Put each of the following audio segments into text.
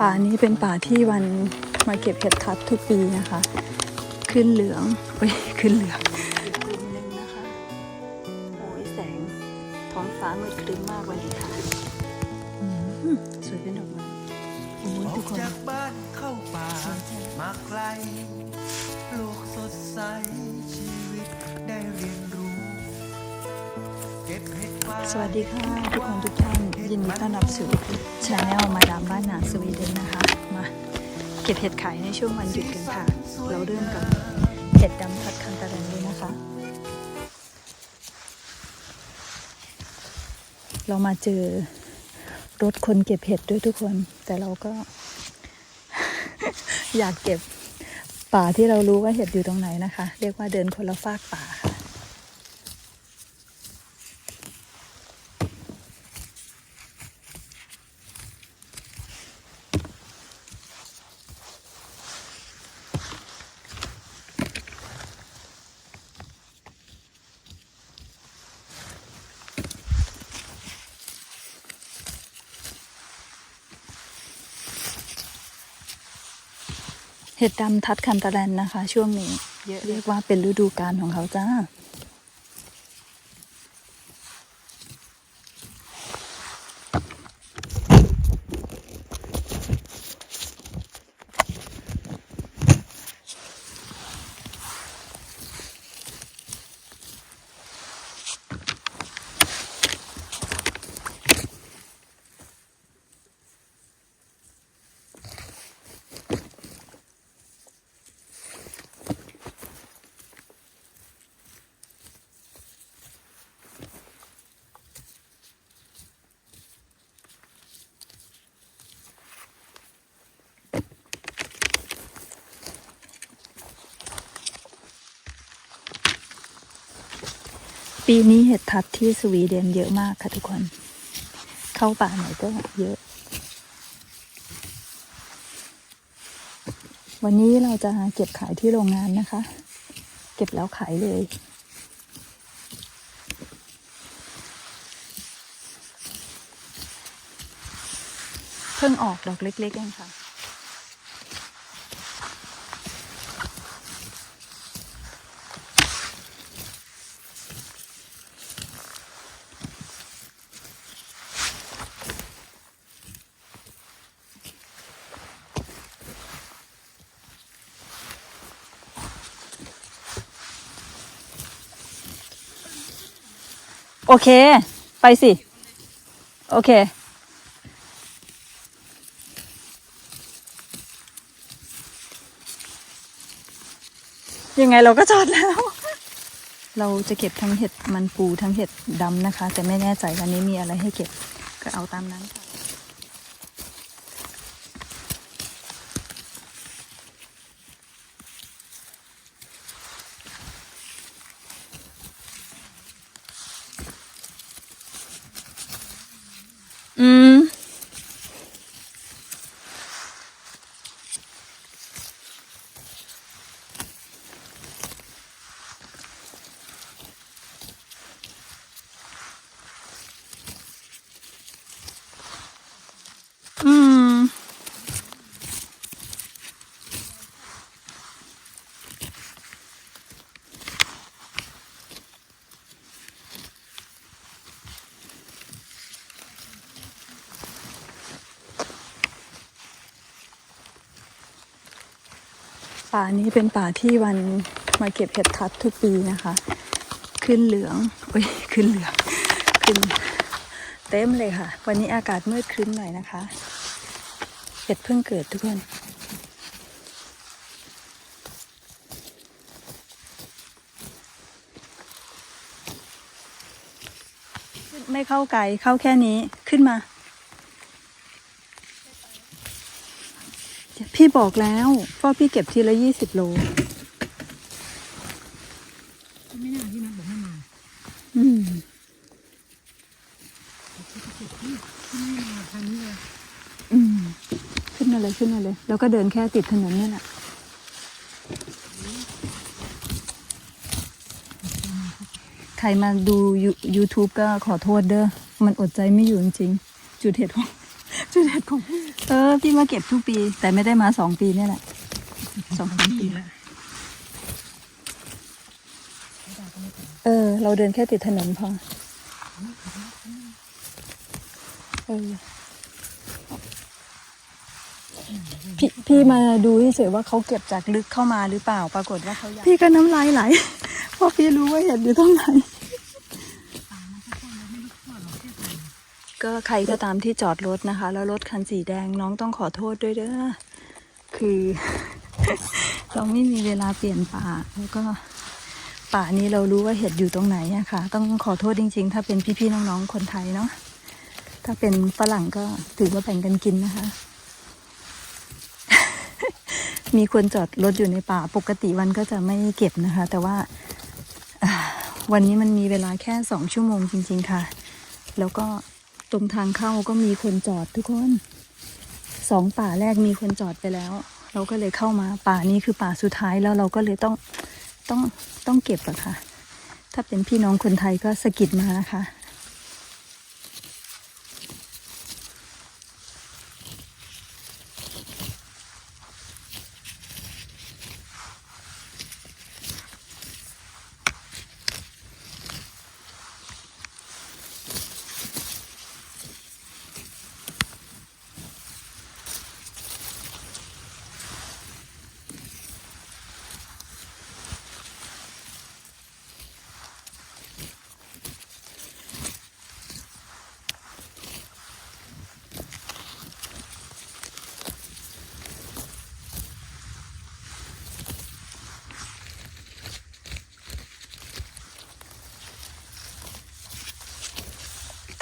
ป่านี้เป็นป่าที่วันมาเก็บเห็ดทับทุกปีนะคะ ขึ้นเหลืองเอ้ยขึ้นเหลืองกลุ่มหนึ่งนะคะโอ้ยแสงท้องฟ้ามืดครึ้มมากวันนี้ค่ะอืมสวยเป็นดอกไม้โอ้ยออทุกกคนจากบ้านเข้าป่ามาไกลโลกสดใสชีวิตได้เรียนรู้ เก็บเห็ดฟางสวัสดีค่ะทุกคนทุกท่าน ยินดีต้อนรับสู่ชาแนลมาดามบ้านนาสวีเดนนะคะ มาเก็บเห็ดขายในช่วงวันหยุดกันค่ะ เราเริ่มกับเห็ดดำผัดคังตะแลนเลยนะคะ เรามาเจอรถคนเก็บเห็ดด้วยทุกคน แต่เราก็ อยากเก็บป่าที่เรารู้ว่าเห็ดอยู่ตรงไหนนะคะ เรียกว่าเดินคนละฟากป่าค่ะ เห็ดดำทัดคันตะแลนนะคะ ช่วงนี้ เยอะเรียกว่าเป็นฤดูกาลของเขาจ้า ปีนี้เห็ดทัดที่สวีเดนเยอะมากค่ะทุกคน เข้าป่าไหนก็เยอะ วันนี้เราจะเก็บขายที่โรงงานนะคะ เก็บแล้วขายเลย เพิ่งออกดอกเล็กๆเองค่ะ เค ไปสิ โอเค ยังไงเราก็จอดแล้ว เราจะเก็บทั้งเห็ดมันปูทั้งเห็ดดำนะคะ แต่ไม่แน่ใจวันนี้มีอะไรให้เก็บก็เอาตามนั้นค่ะ ป่านี้เป็นป่าที่วันมาเก็บเห็ดทับทุกปีนะคะ ขึ้นเหลืองเอ้ยขึ้นเหลืองขึ้นเต็มเลยค่ะ วันนี้อากาศมืดครึ้มหน่อยนะคะ เห็ดเพิ่งเกิดทุกคนไม่เข้าไกลเข้าแค่นี้ขึ้นมา พี่บอกแล้วว่าพี่เก็บทีละยี่สิบโล ไม่น่าที่นัดบอกให้มาอืมไม่มาทางนี้เลยอืมขึ้นมาเลยขึ้นมาเลย แล้วก็เดินแค่ติดถนนนี่แหละใครมาดูยู YouTube ก็ขอโทษเด้อ มันอดใจไม่อยู่จริงๆจุดเห็ดหอมจุดเด็ดของพี่ เออพี่มาเก็บทุกปี แต่ไม่ได้มาสองปีเนี่ยแหละสองสามปีแล้วเออ เราเดินแค่ติดถนนพอเออพี่พี่มาดูเฉยๆว่าเขาเก็บจากลึกเข้ามาหรือเปล่า ปรากฏว่าเขาพี่ก็น้ำลายไหลเพราะพี่รู้ว่าเห็ดอยู่ตรงไหน ก็ใครก็ตามที่จอดรถนะคะ แล้วรถคันสีแดงน้องต้องขอโทษด้วยเด้อคือ เราไม่มีเวลาเปลี่ยนป่าแล้วก็ป่านี้เรารู้ว่าเห็ดอยู่ตรงไหนอะค่ะ ต้องขอโทษจริง ๆ ถ้าเป็นพี่ๆน้องๆคนไทยเนาะถ้าเป็นฝรั่งก็ถือว่าแบ่งกันกินนะคะ มีคนจอดรถอยู่ในป่าปกติวันก็จะไม่เก็บนะคะ แต่ว่าอ่าวันนี้มันมีเวลาแค่สองชั่วโมงจริง ๆ ค่ะ แล้วก็ ตรงทางเข้าก็มีคนจอดทุกคนสองป่าแรกมีคนจอดไปแล้ว เราก็เลยเข้ามาป่านี้คือป่าสุดท้ายแล้วเราก็เลยต้องต้องต้องเก็บอะค่ะ ถ้าเป็นพี่น้องคนไทยก็สะกิดมานะคะ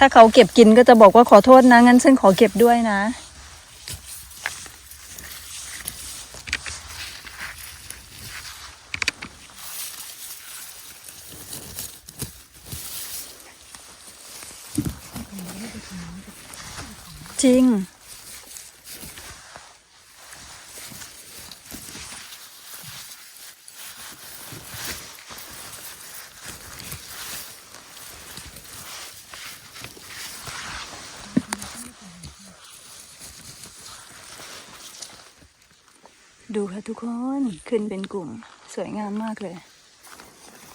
ถ้าเขาเก็บกินก็จะบอกว่าขอโทษนะ งั้นฉันขอเก็บด้วยนะ จริง ดูค่ะทุกคน ขึ้นเป็นกลุ่มสวยงามมากเลย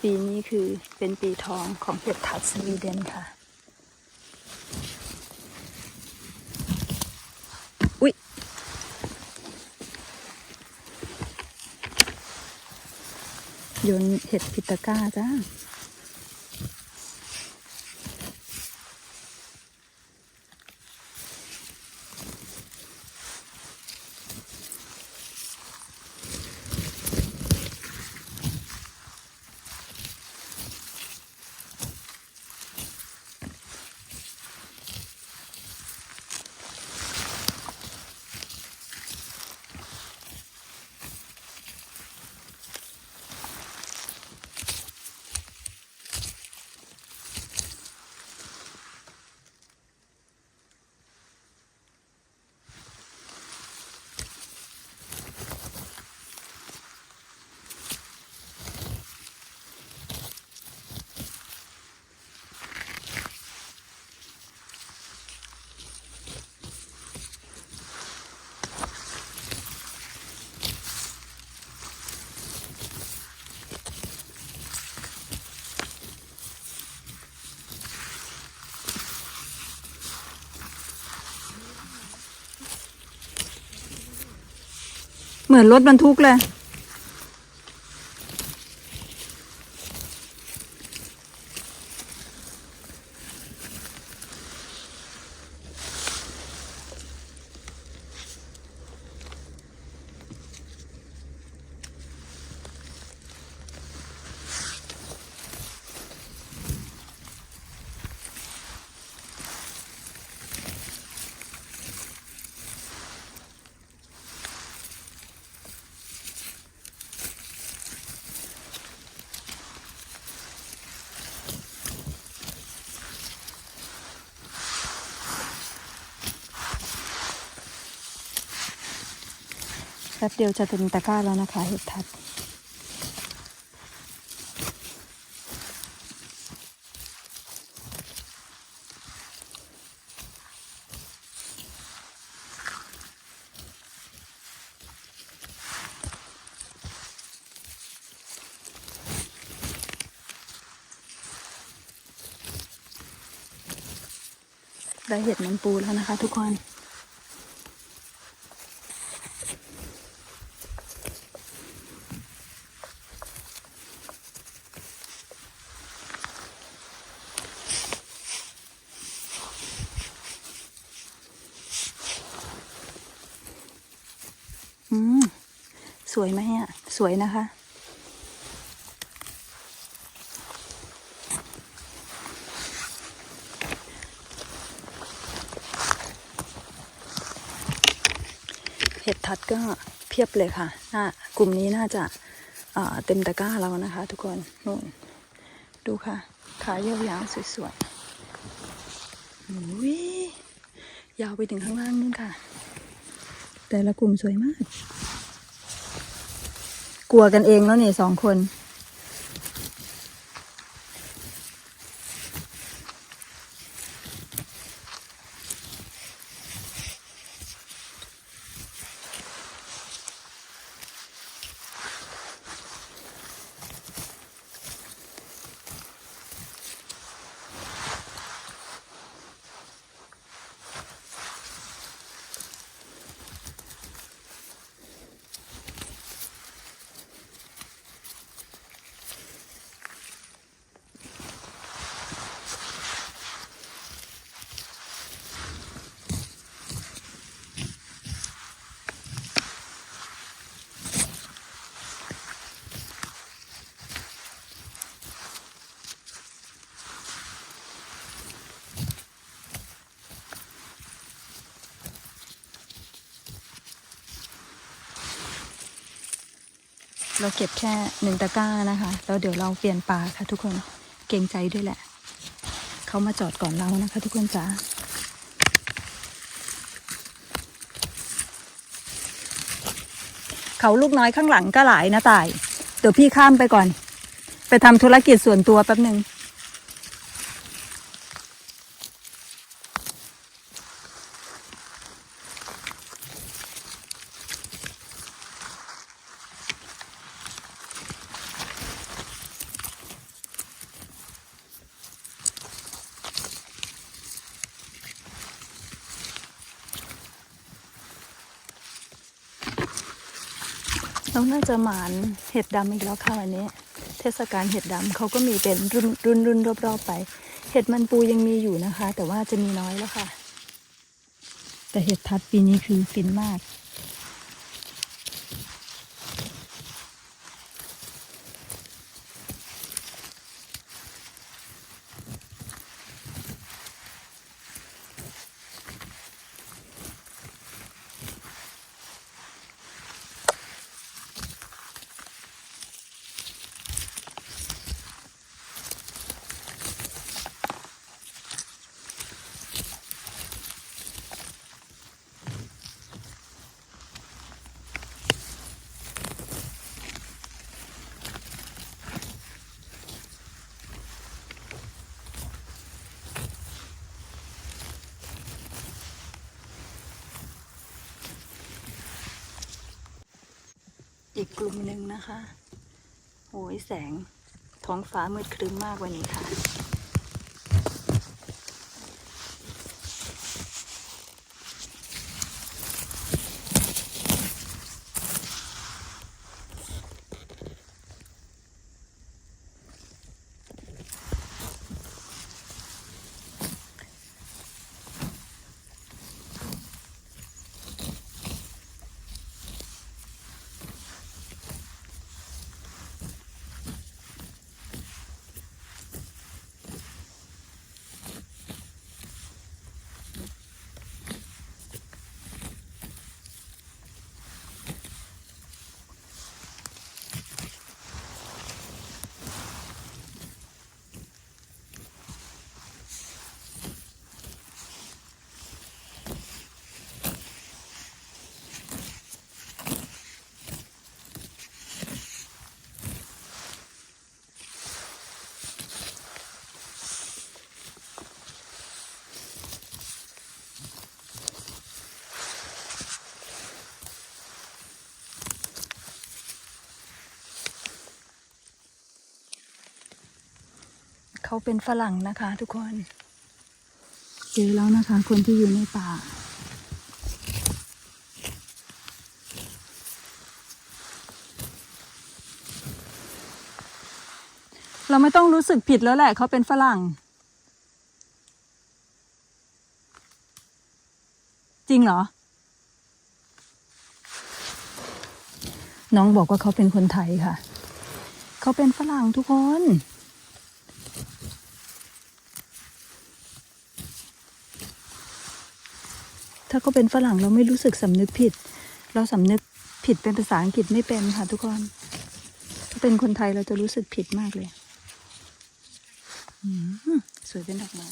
ปีนี้คือเป็นปีทองของเห็ดถัดสวีเดนค่ะ อุ๊ย โยนเห็ดพิตก้าจ้า เหมือนรถบรรทุกเลย แป๊บเดียวจะเต็มตะกร้าแล้วนะคะ เห็ดทัด ได้เห็ดมันปูแล้วนะคะทุกคน สวยนะคะ เห็ดทัดก็เพียบเลยค่ะน่ากลุ่มนี้น่าจะเต็มตะกร้าแล้วนะคะ ทุกคนนู่นดูค่ะ ขายาวๆสวยๆอุ้ยยาวไปถึงข้างล่างนู่นค่ะ แต่ละกลุ่มสวยมาก กลัวกันเองแล้วเนี่ยสองคน เราเก็บแค่หนึ่งตะกร้านะคะแล้วเดี๋ยวเราเปลี่ยนปลาค่ะทุกคนเกรงใจด้วยแหละ เขามาจอดก่อนเรานะคะ ทุกคนจ้าเขาลูกน้อยข้างหลังก็หลายนะตาย เดี๋ยวพี่ข้ามไปก่อน ไปทำธุรกิจส่วนตัวแป๊บหนึ่ง เราน่าจะหมานเห็ดดำอีกแล้วค่ะวันนี้ เทศกาลเห็ดดำเขาก็มีเป็นรุ่นรุ่นรุ่นรอบๆไป เห็ดมันปูยังมีอยู่นะคะ แต่ว่าจะมีน้อยแล้วค่ะ แต่เห็ดทัดปีนี้คือฟินมาก อีกกลุ่มหนึ่งนะคะโอ้ยแสงท้องฟ้ามืดครึ้มมากวันนี้ค่ะ เขาเป็นฝรั่งนะคะ ทุกคนเจอแล้วนะคะ คนที่อยู่ในป่า เราไม่ต้องรู้สึกผิดแล้วแหละเขาเป็นฝรั่ง จริงเหรอ น้องบอกว่าเขาเป็นคนไทยค่ะ เขาเป็นฝรั่งทุกคนาเขาเป็นฝรั่งเราไม่รู้สึกสำนึกผิด เราสำนึกผิดเป็นภาษาอังกฤษไม่เป็นค่ะทุกคน ถ้าเป็นคนไทยเราจะรู้สึกผิดมากเลยสวยเป็นดอกไม้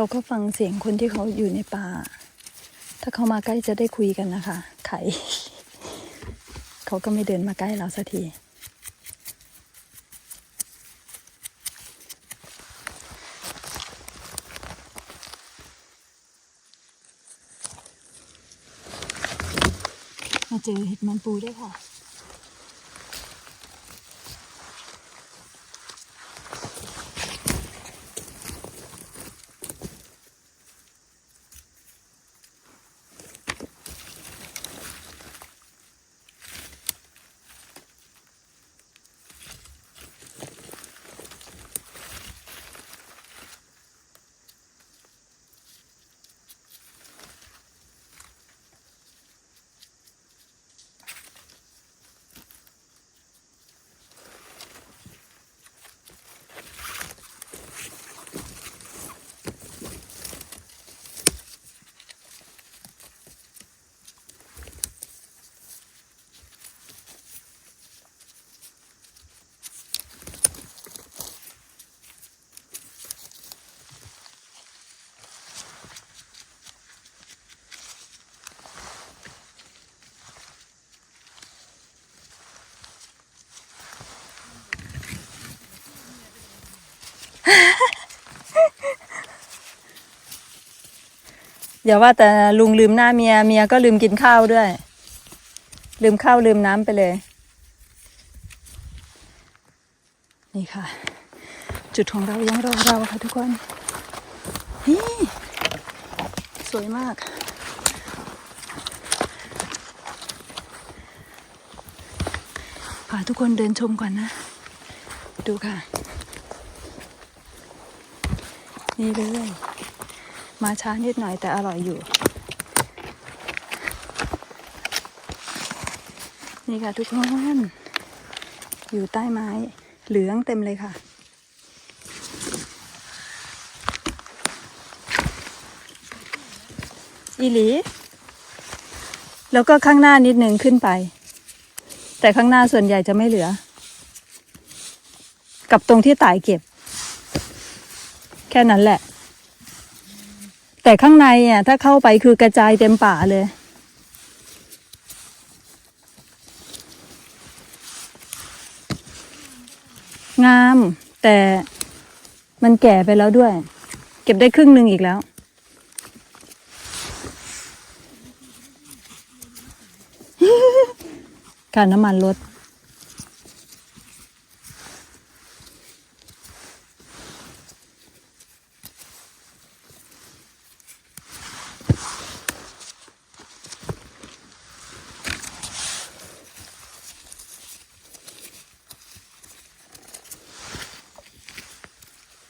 เราก็ฟังเสียงคนที่เขาอยู่ในป่า ถ้าเขามาใกล้จะได้คุยกันนะคะ ไข่ เขาก็ไม่เดินมาใกล้เราสักทีมาเจอเห็ดมันปูด้วยค่ะ อย่าว่าแต่ลุงลืมหน้าเมียเมียก็ลืมกินข้าวด้วย ลืมข้าวลืมน้ำไปเลย นี่ค่ะ จุดของเรายังรอเราค่ะทุกคนนี่สวยมาก พาทุกคนเดินชมก่อนนะ ดูค่ะ นี่เลย มาช้านิดหน่อยแต่อร่อยอยู่ นี่ค่ะทุกคน อยู่ใต้ไม้เหลืองเต็มเลยค่ะ อีหลี แล้วก็ข้างหน้านิดนึงขึ้นไป แต่ข้างหน้าส่วนใหญ่จะไม่เหลือ กับตรงที่ตายเก็บ แค่นั้นแหละ แต่ข้างในอะถ้าเข้าไปคือกระจายเต็มป่าเลย งามแต่มันแก่ไปแล้วด้วย เก็บได้ครึ่งหนึ่งอีกแล้ว การน้ำมันลด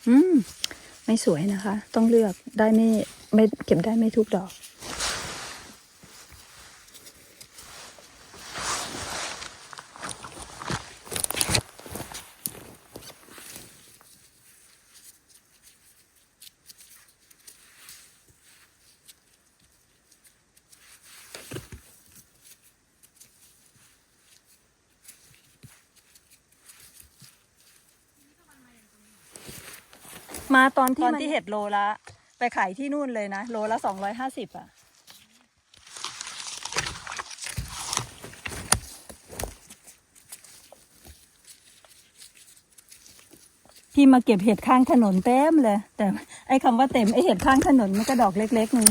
อืม ไม่ สวยนะคะ ต้องเลือกได้ไม่ไม่เก็บได้ไม่ทุกดอก มาตอนที่ที่เห็ดโลละ ไปขายที่นู่นเลยนะ โลละสองร้อยห้าสิบอะพี่มาเก็บเห็ดข้างถนนเต็มเลย แต่ไอ้คำว่าเต็มไอ้เห็ดข้างถนนมันก็ดอกเล็กๆนึง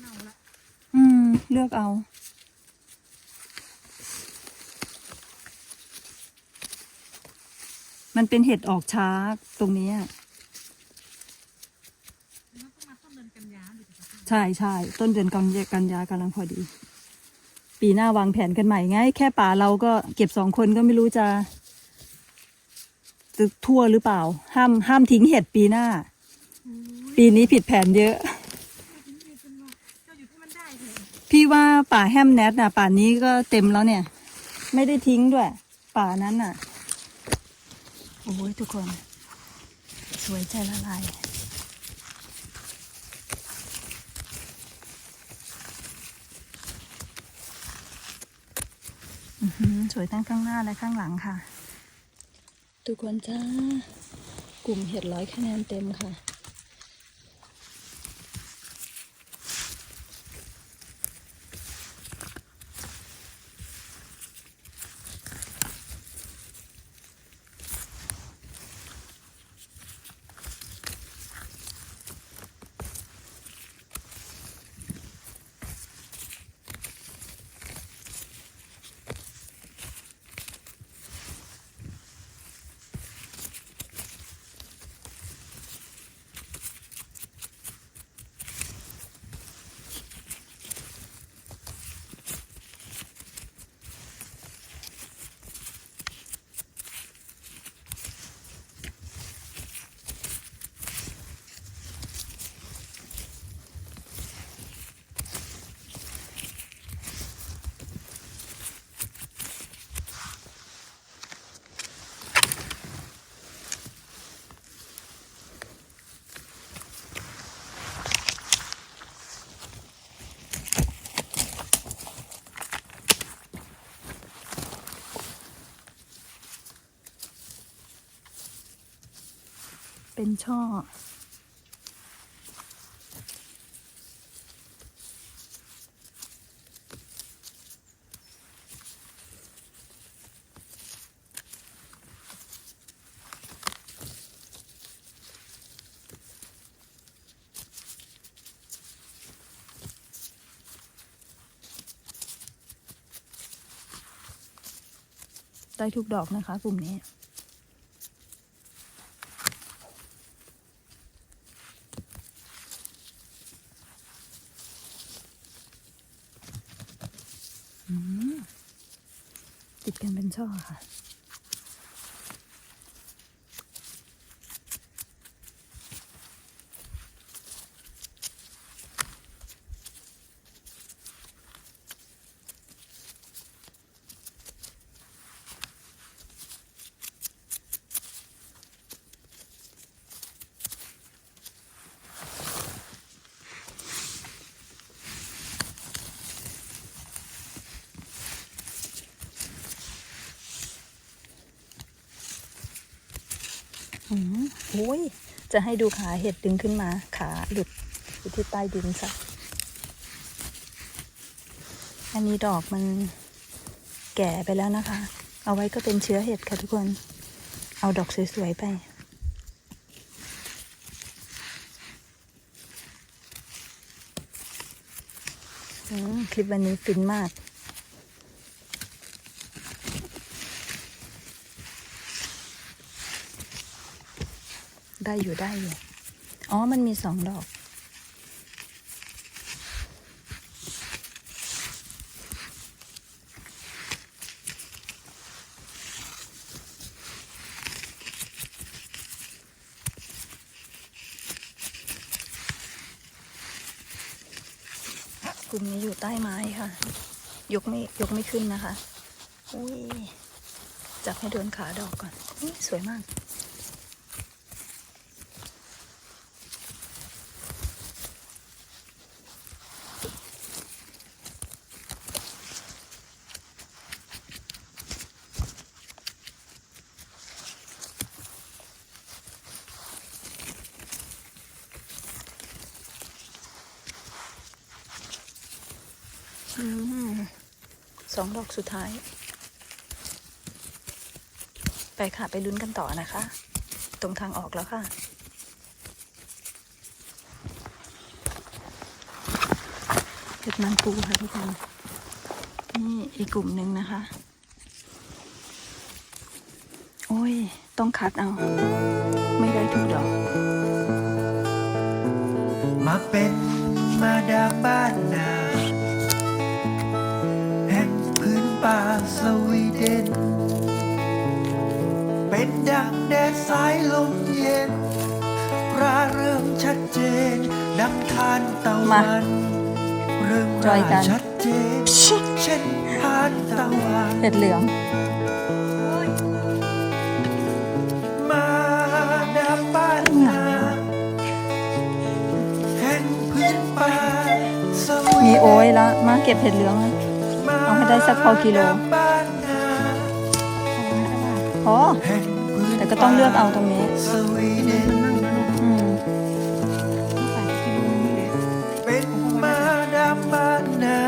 เน่าละอืมเลือกเอา มันเป็นเห็ดออกช้าตรงนี้ยใช่ใช่ต้นเดือนกันยากันยากำลังพอดี ปีหน้าวางแผนกันใหม่ไง แค่ป่าเราก็เก็บสองคนก็ไม่รู้จะจะทั่วหรือเปล่า ห้ามห้ามทิ้งเห็ดปีหน้า ปีนี้ผิดแผนเยอะเจ้าอยู่ที่มันได้เถอะพี่ว่าป่าแฮมแนทน่ะ ป่านี้ก็เต็มแล้วเนี่ย ไม่ได้ทิ้งด้วย ป่านั้นน่ะ โอ้ยทุกคน สวยใจละลายอือหือสวยทั้งข้างหน้าและข้างหลังค่ะ ทุกคนจ้ากลุ่มเห็ดร้อยคะแนนเต็มค่ะ เป็นช่อ ได้ทุกดอกนะคะกลุ่มนี้ อืมติ ดกั มโอ้ยจะให้ดูขาเห็ดดึงขึ้นมา ขาหลุดอยู่ที่ใต้ดินซะอันนี้ดอกมันแก่ไปแล้วนะคะ เอาไว้ก็เป็นเชื้อเห็ดค่ะทุกคน เอาดอกสวยๆไปคลิปวันนี้ฟินมาก ได้อยู่ได้อยู่ อ๋อ มันมีสองดอก กลุ่มนี้อยู่ใต้ไม้ค่ะ ยกไม่ยกไม่ขึ้นนะคะ อุ้ยจับให้โดนขาดอกก่อน สวยมาก สองดอกสุดท้าย ไปค่ะไปลุ้นกันต่อนะคะ ตรงทางออกแล้วค่ะ เห็ดมันปูค่ะทุกคน นี่อีกกลุ่มหนึ่งนะคะ โอ้ย ต้องคัดเอา ไม่ได้ทุกดอก มาเป็นมาดาบ้านนา เป็นดังแดดสายลมเย็นราเริ่มชัดเจน ดังทานตะวันเรื่องจอยกัรานชัดเจนเช่นทานตะวันเห็ดเหลืองมาดามบ้านนาแห่งพื้นป่าสวีมีเดนโอ้ยแล้วมาเก็บเห็ดเหลืองแล้วเอาให้ได้สักพอกิโลพอ แต่ก็ต้องเลือกเอาตรงนี้สวีเดนอืมไปกิโลนึงเลยเป็นมาดามบ้านนา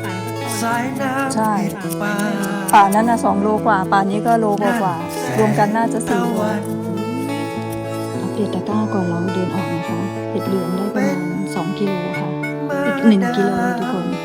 ไปก็ต้นสายน้ำใช่เห็นป่าป่านั้นนะสองโลกว่า ป่านี้ก็โลกว่ากว่า รวมกันน่าจะสี่โลตวันอัปเดตตะกร้าก่อนเราเดินออกนะคะเห็ดเหลืองได้ประมาณ2กิโลค่ะมาอีก1กิโลทุกคนเห็ด